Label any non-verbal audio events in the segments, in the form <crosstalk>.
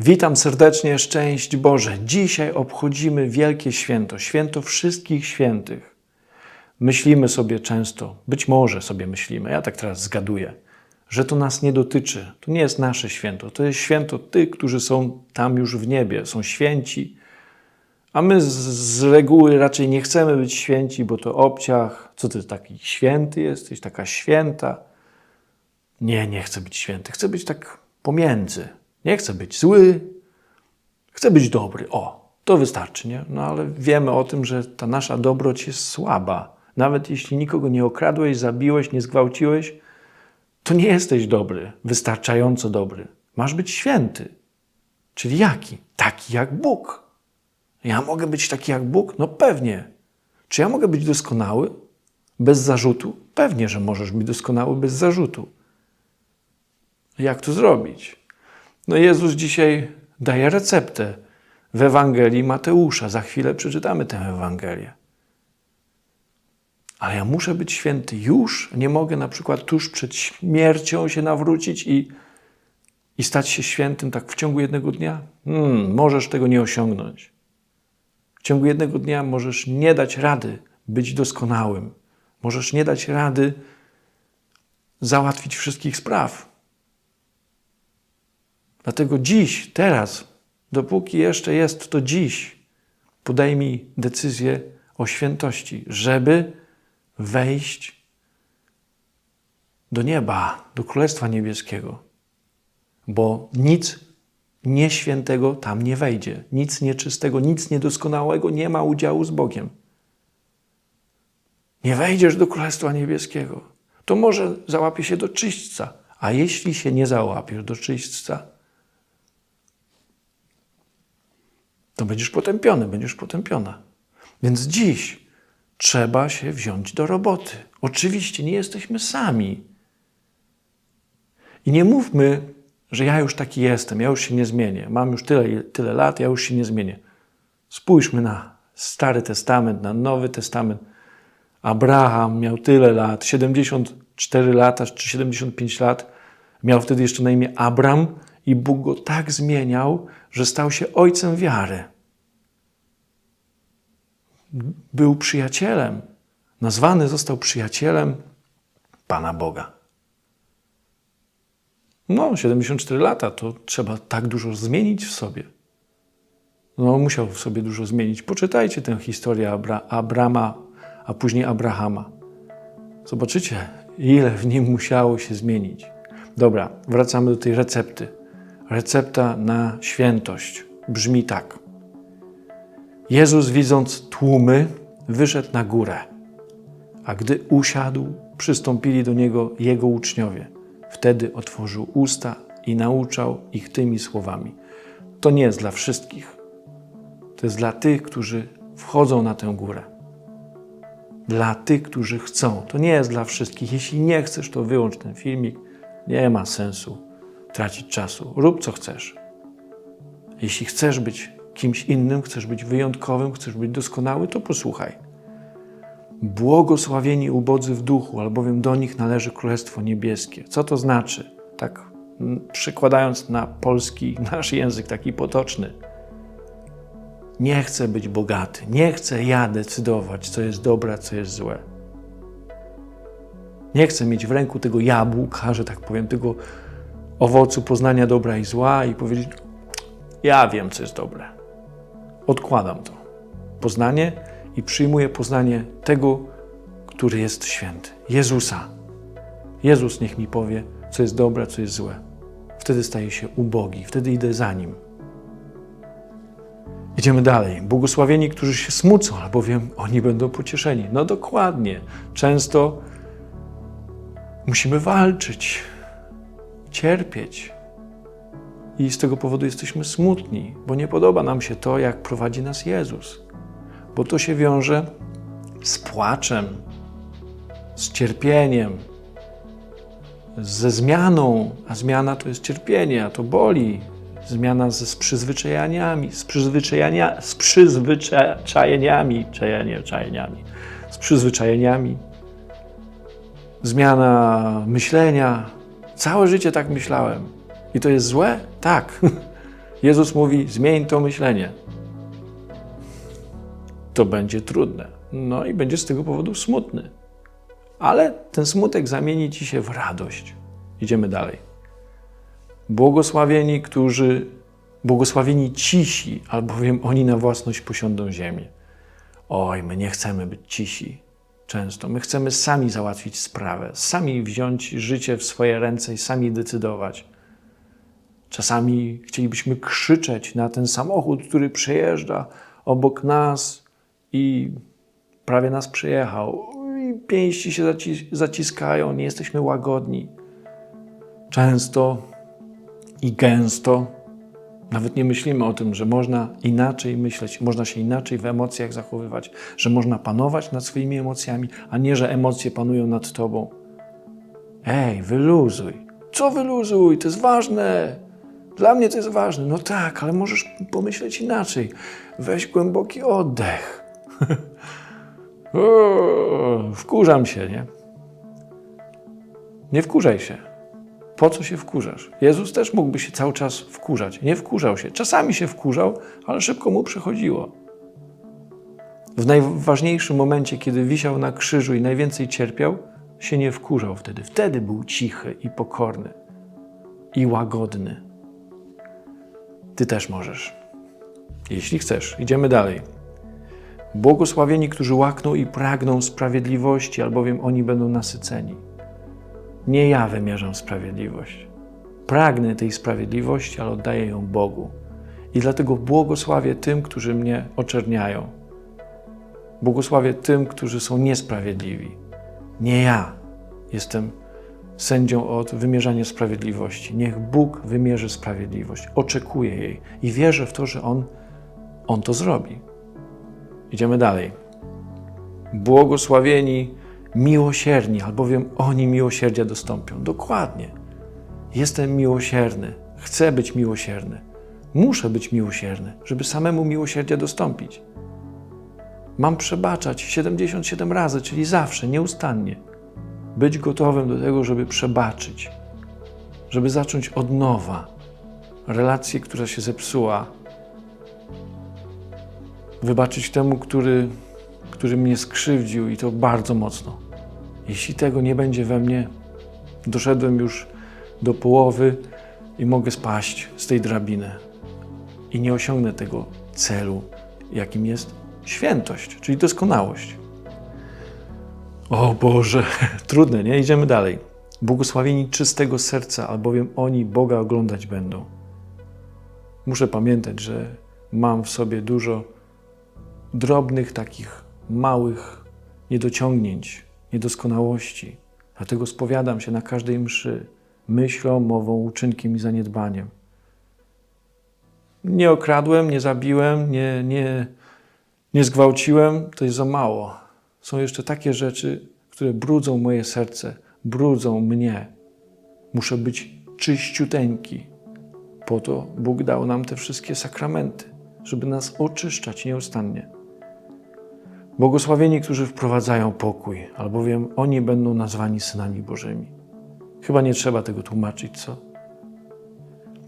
Witam serdecznie, szczęść Boże. Dzisiaj obchodzimy wielkie święto, święto wszystkich świętych. Myślimy sobie często, być może sobie myślimy, ja tak teraz zgaduję, że to nas nie dotyczy. To nie jest nasze święto, to jest święto tych, którzy są tam już w niebie, są święci. A my z, z reguły raczej nie chcemy być święci, bo to obciach. Co ty taki święty jesteś, taka święta? Nie, nie chcę być święty. Chcę być tak pomiędzy. Nie chcę być zły, chcę być dobry. O, to wystarczy, nie? No ale wiemy o tym, że ta nasza dobroć jest słaba. Nawet jeśli nikogo nie okradłeś, zabiłeś, nie zgwałciłeś, to nie jesteś dobry, wystarczająco dobry. Masz być święty. Czyli jaki? Taki jak Bóg. Ja mogę być taki jak Bóg? No pewnie. Czy ja mogę być doskonały? Bez zarzutu? Pewnie, że możesz być doskonały bez zarzutu. Jak to zrobić? No Jezus dzisiaj daje receptę w Ewangelii Mateusza. Za chwilę przeczytamy tę Ewangelię. Ale ja muszę być święty już. Nie mogę na przykład tuż przed śmiercią się nawrócić i, i stać się świętym tak w ciągu jednego dnia? Hmm, możesz tego nie osiągnąć. W ciągu jednego dnia możesz nie dać rady być doskonałym. Możesz nie dać rady załatwić wszystkich spraw. Dlatego dziś, teraz, dopóki jeszcze jest to dziś, podejmij decyzję o świętości, żeby wejść do nieba, do Królestwa Niebieskiego. Bo nic nieświętego tam nie wejdzie, nic nieczystego, nic niedoskonałego nie ma udziału z Bogiem. Nie wejdziesz do Królestwa Niebieskiego. To może załapie się do czyśćca, a jeśli się nie załapiesz do czyśćca, to będziesz potępiony, będziesz potępiona. Więc dziś trzeba się wziąć do roboty. Oczywiście nie jesteśmy sami. I nie mówmy, że ja już taki jestem, ja już się nie zmienię, mam już tyle, tyle lat, ja już się nie zmienię. Spójrzmy na Stary Testament, na Nowy Testament. Abraham miał tyle lat, 74 lata czy 75 lat. Miał wtedy jeszcze na imię Abram i Bóg go tak zmieniał, że stał się ojcem wiary. Był przyjacielem. Nazwany został przyjacielem Pana Boga. No, 74 lata to trzeba tak dużo zmienić w sobie. No, musiał w sobie dużo zmienić. Poczytajcie tę historię Abra Abrama, a później Abrahama. Zobaczycie, ile w nim musiało się zmienić. Dobra, wracamy do tej recepty. Recepta na świętość brzmi tak. Jezus, widząc tłumy, wyszedł na górę, a gdy usiadł, przystąpili do niego jego uczniowie. Wtedy otworzył usta i nauczał ich tymi słowami. To nie jest dla wszystkich. To jest dla tych, którzy wchodzą na tę górę. Dla tych, którzy chcą. To nie jest dla wszystkich. Jeśli nie chcesz, to wyłącz ten filmik. Nie ma sensu tracić czasu. Rób co chcesz. Jeśli chcesz być kimś innym, chcesz być wyjątkowym, chcesz być doskonały, to posłuchaj. Błogosławieni ubodzy w duchu, albowiem do nich należy Królestwo Niebieskie. Co to znaczy? Tak przykładając na polski <laughs> nasz język, taki potoczny. Nie chcę być bogaty, nie chcę ja decydować, co jest dobre, co jest złe. Nie chcę mieć w ręku tego jabłka, że tak powiem, tego owocu poznania dobra i zła i powiedzieć: Ja wiem, co jest dobre. Odkładam to poznanie i przyjmuję poznanie tego, który jest święty Jezusa. Jezus niech mi powie, co jest dobre, co jest złe. Wtedy staję się ubogi, wtedy idę za nim. Idziemy dalej. Błogosławieni, którzy się smucą, albowiem oni będą pocieszeni. No dokładnie. Często musimy walczyć, cierpieć. I z tego powodu jesteśmy smutni, bo nie podoba nam się to, jak prowadzi nas Jezus. Bo to się wiąże z płaczem, z cierpieniem, ze zmianą, a zmiana to jest cierpienie, a to boli. Zmiana ze, z przyzwyczajeniami, z, przyzwyczajenia, z przyzwyczajeniami, czajenie, czajeniami, z przyzwyczajeniami. Zmiana myślenia. Całe życie tak myślałem. I to jest złe? Tak. <laughs> Jezus mówi: zmień to myślenie. To będzie trudne. No i będzie z tego powodu smutny. Ale ten smutek zamieni ci się w radość. Idziemy dalej. Błogosławieni, którzy, błogosławieni cisi, albowiem oni na własność posiądą ziemię. Oj, my nie chcemy być cisi często. My chcemy sami załatwić sprawę, sami wziąć życie w swoje ręce i sami decydować. Czasami chcielibyśmy krzyczeć na ten samochód, który przejeżdża obok nas i prawie nas przejechał. I pięści się zaci- zaciskają, nie jesteśmy łagodni. Często i gęsto nawet nie myślimy o tym, że można inaczej myśleć, można się inaczej w emocjach zachowywać, że można panować nad swoimi emocjami, a nie, że emocje panują nad tobą. Ej, wyluzuj. Co wyluzuj? To jest ważne. Dla mnie to jest ważne. No tak, ale możesz pomyśleć inaczej. Weź głęboki oddech. <laughs> wkurzam się, nie? Nie wkurzaj się. Po co się wkurzasz? Jezus też mógłby się cały czas wkurzać. Nie wkurzał się. Czasami się wkurzał, ale szybko mu przechodziło. W najważniejszym momencie, kiedy wisiał na krzyżu i najwięcej cierpiał, się nie wkurzał wtedy. Wtedy był cichy i pokorny i łagodny. Ty też możesz. Jeśli chcesz, idziemy dalej. Błogosławieni, którzy łakną i pragną sprawiedliwości, albowiem oni będą nasyceni. Nie ja wymierzam sprawiedliwość. Pragnę tej sprawiedliwości, ale oddaję ją Bogu. I dlatego błogosławię tym, którzy mnie oczerniają. Błogosławię tym, którzy są niesprawiedliwi. Nie ja jestem sędzią od wymierzania sprawiedliwości. Niech Bóg wymierzy sprawiedliwość. Oczekuję jej i wierzę w to, że On, On to zrobi. Idziemy dalej. Błogosławieni miłosierni, albowiem oni miłosierdzia dostąpią. Dokładnie. Jestem miłosierny, chcę być miłosierny, muszę być miłosierny, żeby samemu miłosierdzia dostąpić. Mam przebaczać 77 razy, czyli zawsze, nieustannie. Być gotowym do tego, żeby przebaczyć, żeby zacząć od nowa relację, która się zepsuła. Wybaczyć temu, który, który mnie skrzywdził i to bardzo mocno. Jeśli tego nie będzie we mnie, doszedłem już do połowy i mogę spaść z tej drabiny. I nie osiągnę tego celu, jakim jest świętość, czyli doskonałość. O Boże, <laughs> trudne, nie? Idziemy dalej. Błogosławieni czystego serca, albowiem oni Boga oglądać będą. Muszę pamiętać, że mam w sobie dużo drobnych, takich małych niedociągnięć, niedoskonałości. Dlatego spowiadam się na każdej mszy myślą, mową, uczynkiem i zaniedbaniem. Nie okradłem, nie zabiłem, nie, nie, nie zgwałciłem, to jest za mało. Są jeszcze takie rzeczy, które brudzą moje serce, brudzą mnie. Muszę być czyściuteńki. Po to Bóg dał nam te wszystkie sakramenty, żeby nas oczyszczać nieustannie. Błogosławieni, którzy wprowadzają pokój, albowiem oni będą nazwani synami Bożymi. Chyba nie trzeba tego tłumaczyć, co?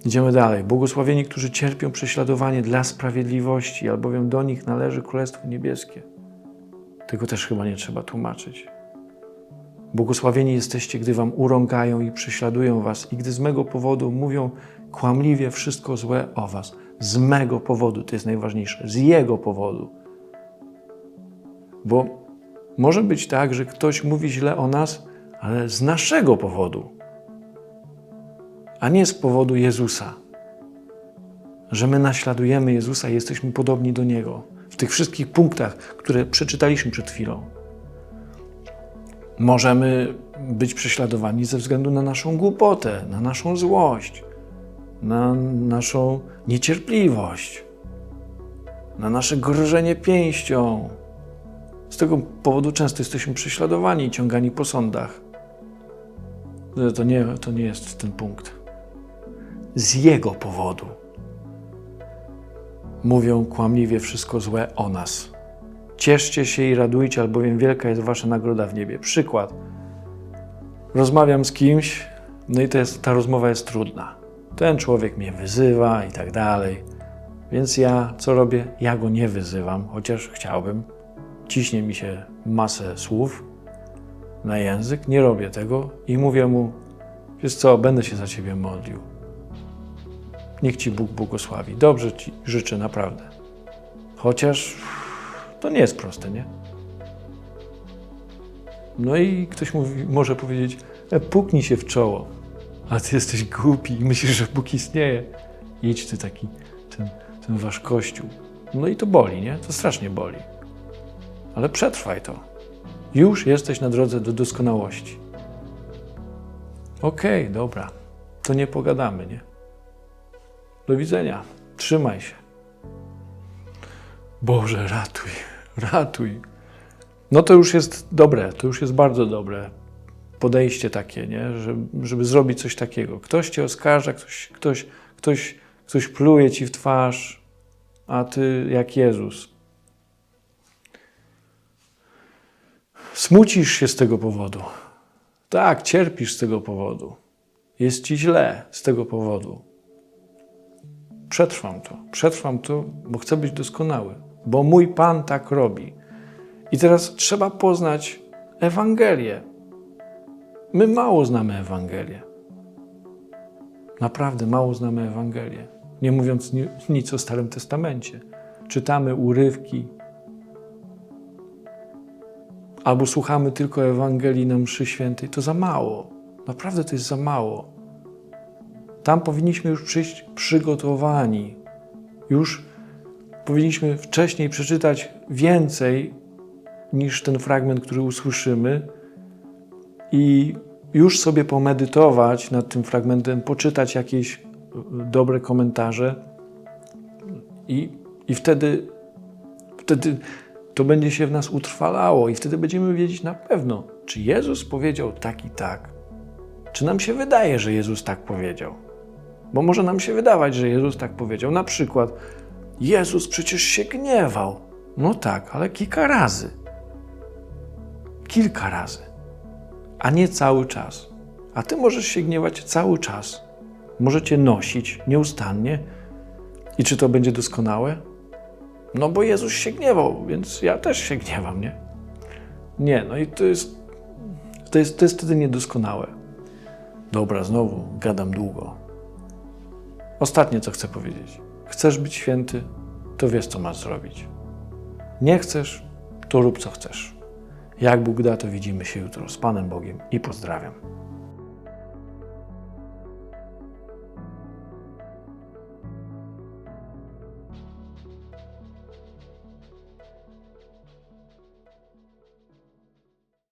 Idziemy dalej. Błogosławieni, którzy cierpią prześladowanie dla sprawiedliwości, albowiem do nich należy Królestwo Niebieskie. Tego też chyba nie trzeba tłumaczyć. Błogosławieni jesteście, gdy wam urągają i prześladują was, i gdy z mego powodu mówią kłamliwie wszystko złe o was. Z mego powodu, to jest najważniejsze, z jego powodu. Bo może być tak, że ktoś mówi źle o nas, ale z naszego powodu, a nie z powodu Jezusa. Że my naśladujemy Jezusa i jesteśmy podobni do Niego w tych wszystkich punktach, które przeczytaliśmy przed chwilą. Możemy być prześladowani ze względu na naszą głupotę, na naszą złość, na naszą niecierpliwość, na nasze grożenie pięścią. Z tego powodu często jesteśmy prześladowani i ciągani po sądach. To nie, to nie jest ten punkt. Z Jego powodu mówią kłamliwie wszystko złe o nas. Cieszcie się i radujcie, albowiem wielka jest wasza nagroda w niebie. Przykład. Rozmawiam z kimś, no i jest, ta rozmowa jest trudna. ten człowiek mnie wyzywa i tak dalej. Więc ja co robię? Ja go nie wyzywam, chociaż chciałbym. Ciśnie mi się masę słów na język, nie robię tego i mówię mu: Wiesz co, będę się za ciebie modlił. Niech ci Bóg błogosławi. Dobrze ci życzę, naprawdę. Chociaż to nie jest proste, nie? No i ktoś mówi, może powiedzieć: e, Puknij się w czoło, a ty jesteś głupi i myślisz, że Bóg istnieje. Idź ty taki, ten, ten wasz kościół. No i to boli, nie? To strasznie boli. Ale przetrwaj to. Już jesteś na drodze do doskonałości. Okej, dobra. To nie pogadamy, nie? Do widzenia. Trzymaj się. Boże, ratuj, <laughs> ratuj. No to już jest dobre, to już jest bardzo dobre podejście takie, nie? Żeby, żeby zrobić coś takiego. Ktoś cię oskarża, ktoś, ktoś, ktoś, ktoś pluje ci w twarz, a ty jak Jezus. Smucisz się z tego powodu. Tak, cierpisz z tego powodu. Jest ci źle z tego powodu. Przetrwam to, przetrwam to, bo chcę być doskonały, bo mój Pan tak robi. I teraz trzeba poznać Ewangelię. My mało znamy Ewangelię. Naprawdę mało znamy Ewangelię. Nie mówiąc ni- nic o Starym Testamencie. Czytamy urywki, albo słuchamy tylko Ewangelii na mszy świętej. To za mało. Naprawdę to jest za mało. Tam powinniśmy już przyjść przygotowani. Już powinniśmy wcześniej przeczytać więcej niż ten fragment, który usłyszymy, i już sobie pomedytować nad tym fragmentem, poczytać jakieś dobre komentarze, i, i wtedy, wtedy to będzie się w nas utrwalało, i wtedy będziemy wiedzieć na pewno, czy Jezus powiedział tak i tak. Czy nam się wydaje, że Jezus tak powiedział? Bo może nam się wydawać, że Jezus tak powiedział. Na przykład, Jezus przecież się gniewał. No tak, ale kilka razy. Kilka razy, a nie cały czas. A ty możesz się gniewać cały czas. Możecie nosić nieustannie. I czy to będzie doskonałe? No bo Jezus się gniewał, więc ja też się gniewam, nie? Nie, no i to jest, to jest, to jest wtedy niedoskonałe. Dobra, znowu gadam długo. Ostatnie, co chcę powiedzieć. Chcesz być święty, to wiesz, co masz zrobić. Nie chcesz, to rób, co chcesz. Jak Bóg da, to widzimy się jutro z Panem Bogiem i pozdrawiam.